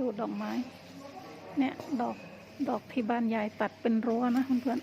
ดูดอกไม้ เนี่ยดอกดอกที่บ้านยายตัดเป็นรั้วนะเพื่อน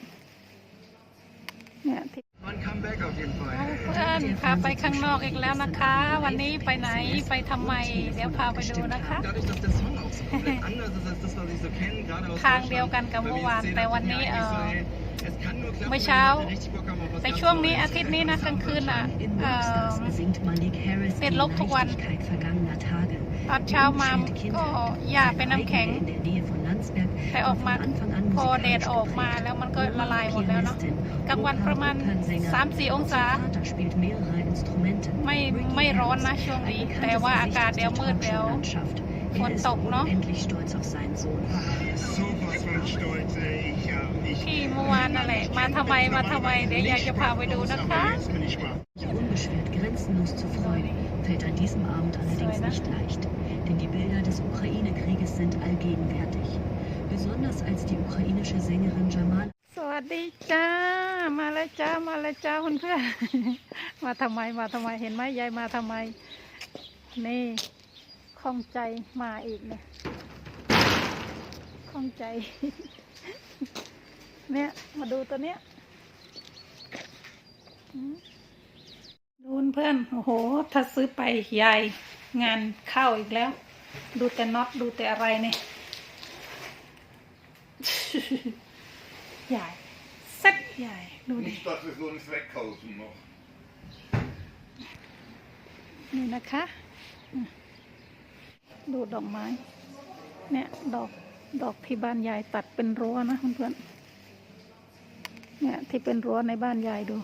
ๆเนี่ยที่ Man come back auf jeden Fall. เพื่อนพาไปข้างนอกอีกแล้วนะคะ วันนี้ไปไหนไปทำไม เดี๋ยวพาไปดูนะคะ Dadurch, dass der Song auch so komplett anders ist als das, was ich so kenne, gerade aus ทางเดียวกันกับ Deutschland, เมื่อวาน weil wir แต่ sehen, วัน das นี้ ist เอ ja อ eigentlich so, ey, es kann nur klappen, เมื่อ wenn เช้า wir richtig Bock haben auf was แต่ ganz ช่วงนี้ Neues. อาทิตย์นี้นะกลางคืนอะ In เอ่อ Rockstars besingt Malik Harris ติด die ลบทุกวัน Leichtigkeit vergangener Tage. ตอนเช้ามา Die ก็ Kindheit, หญ้าเป็น seine น้ำแข็ง eigene in der Nähe von Landsberg แต่ออก war มา von Anfang an พอแดด musikalisch ออกมา geprägt. แล้วมันก็ละ Oma ลายหมดแล้วเนาะ Pianistin, กลางวัน Opa ประมาณ Opernsänger, 3-4 องศา unser Vater spielt mehrere Instrumente. ไม่ Ricky ไม่ร้อนนะ Harris, ช่วง ein นี้ bekanntes แต่ว่าอา Gesicht กาศ aus เดี๋ยว der มืดเดี๋ยว Talkshow-Landschaft. ฝ Er น ist ตกเนาะ unendlich stolz auf seinen Sohn. Sowas von stolz, ey. Ich ja nicht. ที่เมื่อวานนั่นแหละ มาทำไมมาทำไม เดี๋ยวยายจะพาไปดูนะคะ Aber jetzt bin ich mal. Sich unbeschwert grenzenlos zu freuen, fällt an diesem Abend allerdings Sorry, ne? nicht leicht. Denn die Bilder des Ukraine-Krieges sind allgegenwärtig. Besonders als die ukrainische Sängerin Jamal สวัสดีจ้า มาแล้วจ้า มาแล้วจ้าเพื่อนๆ มาทำไม มาทำไม เห็นไหมยายมาทำไม นี่ข้องใจมาอีกเนี่ยข้องใจ เนี่ย มาดูตัวเนี้ยอืมดูเ พื่อนโอ้โห ถ้าซื้อไปยายงานเข้าอีกแล้ว ดูแต่น็อตดูแต่อะไรเนี่ยใหญ่เซ็ตใหญ่ ดูดิ Nicht, dass wir so nicht wegkaufen noch. นี่นะคะอืมดูดอกไม้ เนี่ย ดอก ดอกที่บ้านยายตัดเป็นรั้วนะเพื่อนๆเนี่ยที่เป็นรั้วในบ้านยายดู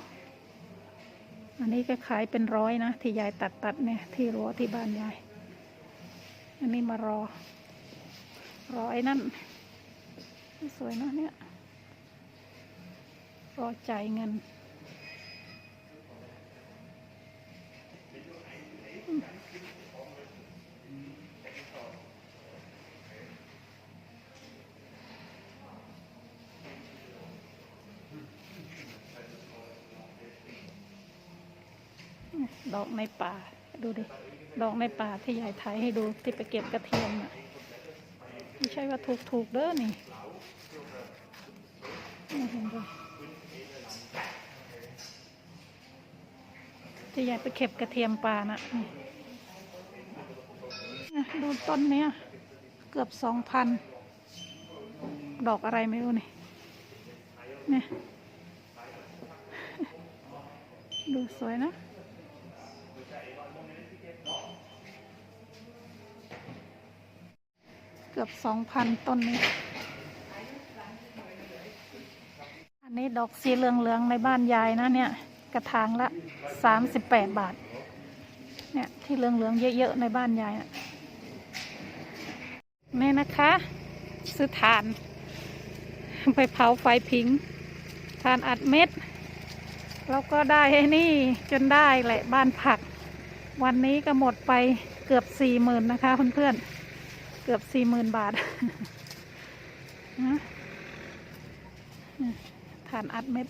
อันนี้ก็ขายเป็นร้อยนะ ที่ยายตัดตัดเนี่ยที่รั้วที่บ้านยาย อันนี้มารอ รอไอ้นั่นสวยนะเนี่ย รอจ่ายเงิน ดอกในป่า ดูดิ ดอกในป่าที่ยายถ่ายให้ดูที่ไปเก็บกระเทียมน่ะ ไม่ใช่ว่าถูกถูกๆเด้อนี่ไม่เห็นเลยที่ยายไปเก็บกระเทียมป่าน่ะนี่อะดูต้นเนี้ย เกือบสองพัน ดอกอะไรไม่รู้นี่เนี่ย ดูสวยนะ เกือบสองพันต้นนี้ อันนี้ดอกสีเหลืองๆในบ้านยายนะเนี่ย กระถางละสามสิบแปดบาท เนี่ยที่เหลืองๆเยอะๆในบ้านยายน่ะนี่นะคะ ซื้อถ่าน ไปเผาไฟผิงถ่านอัดเม็ด แล้วก็ได้ไอ้นี่จนได้แหละบ้านผัก วันนี้ก็หมดไปเกือบสี่หมื่นนะคะเพื่อนๆ เกือบสี่หมื่นบาทนะฐานอัดเม็ด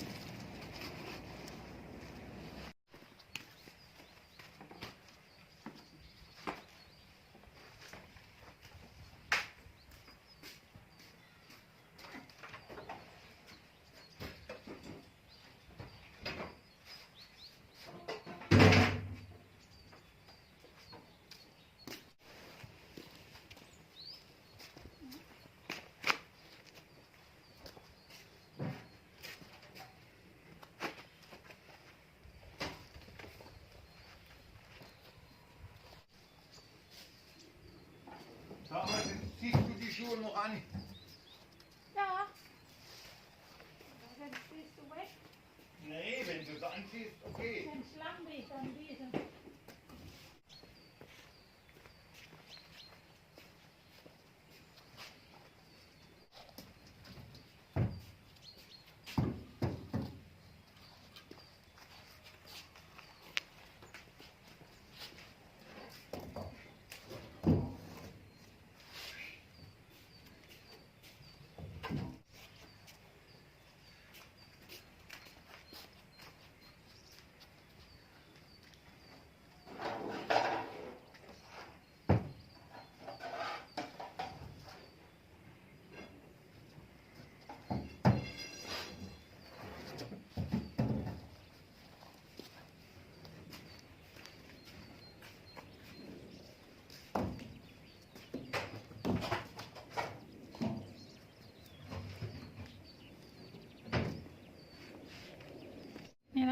du die Schuhe noch an? จ้า Nee, wenn du sie anziehst, okay. ลังดีตั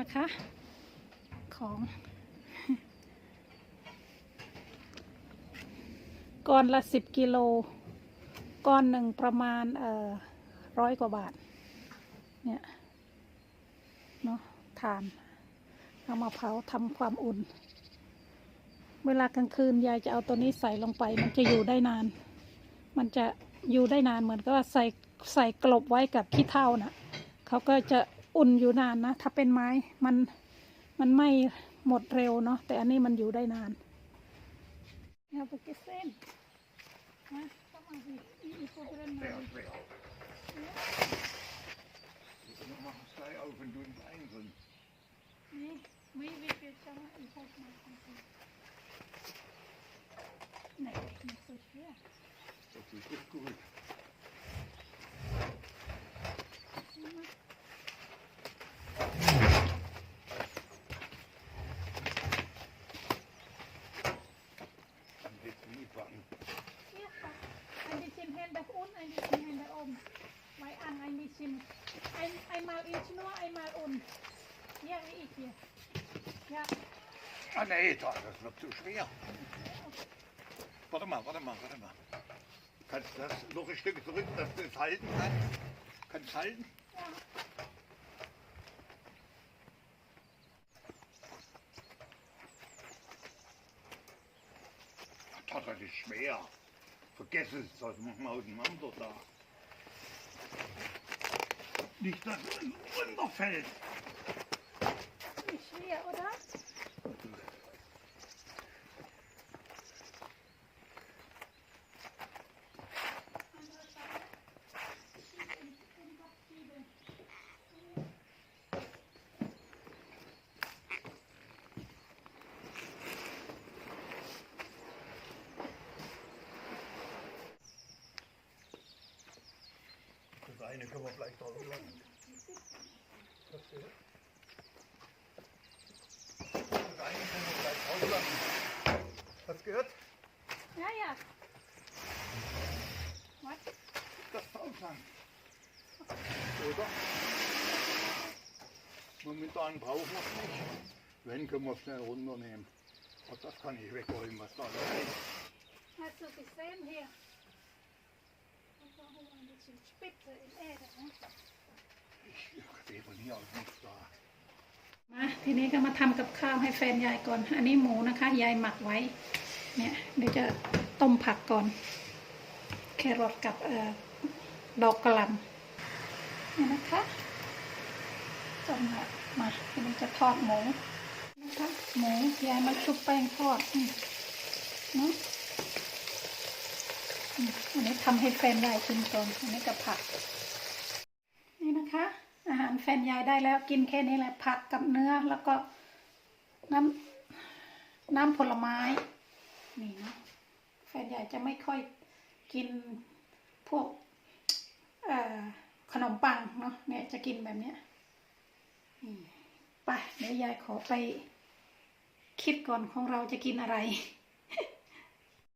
นะคะ ของก้อนละสิบกิโลก้อนหนึ่งประมาณเอ่อร้อยกว่าบาท เนี่ยเนาะทานเอามาเผาทำความอุ่น เวลากลางคืนยายจะเอาตัวนี้ใส่ลงไป มันจะอยู่ได้นาน มันจะอยู่ได้นานเหมือนกับว่าใส่ใส่กลบไว้กับขี้เถ้านะ่ะเขาก็จะ อุ่นอยู่นานนะ ถ้าเป็นไม้มันมันไม่หมดเร็วเนาะแต่อันนี้มันอยู่ได้นานเอาไปก็บเส้นนะต้องเอาสิอีอีโปรเกรนมา Schwer, schwer. Müssen wir noch zwei auf und tun einzeln. นี่วิวิเกจังอีโปรมาไหน bisschen Hände unten, ein bisschen Hände oben. Zwei an, ein bisschen. Ein, einmal in Schnur, einmal unten. Ja, wie ich hier. Ja, Ah nee, da, das wird zu schwer. Warte mal, warte mal, warte mal. Kannst du das noch ein Stück zurück, dass du es halten kannst? Kannst du halten? ja. Das ist schwer. Vergiss es, das machen wir auseinander da. Nicht, dass es runterfällt. Nicht schwer, oder? Eine können wir vielleicht auch lassen. Das eine können wir vielleicht auch lassen. Hast du gehört? Ja, ja. Was? Das Ausland. Oder? Momentan brauchen wir es nicht. Wenn, können wir es schnell runternehmen. Aber das kann ich wegräumen, was da ist. Hast du gesehen hier? มาทีนี้ก็มาทำกับข้าวให้แฟนยายก่อน อันนี้หมูนะคะ ยายหมักไว้ เนี่ยเดี๋ยวจะต้มผักก่อน แครอทกับเอ่อดอกกระหล่ำนี่นะคะต้มผักมาทีนี้จะทอดหมูนะคะหมูยายมาชุบแป้งทอดเนาะ อันนี้ทำให้แฟนยายกินก่อนอันนี้กับผัก นี่นะคะ อาหารแฟนยายได้แล้วกินแค่นี้แหละผักกับเนื้อแล้วก็น้ำน้ำผลไม้ นี่เนาะแฟนยายจะไม่ค่อยกินพวกขนมปังเนาะเนี่ยจะกินแบบเนี้ยไปเดี๋ยวยายขอไปคิดก่อนของเราจะกินอะไร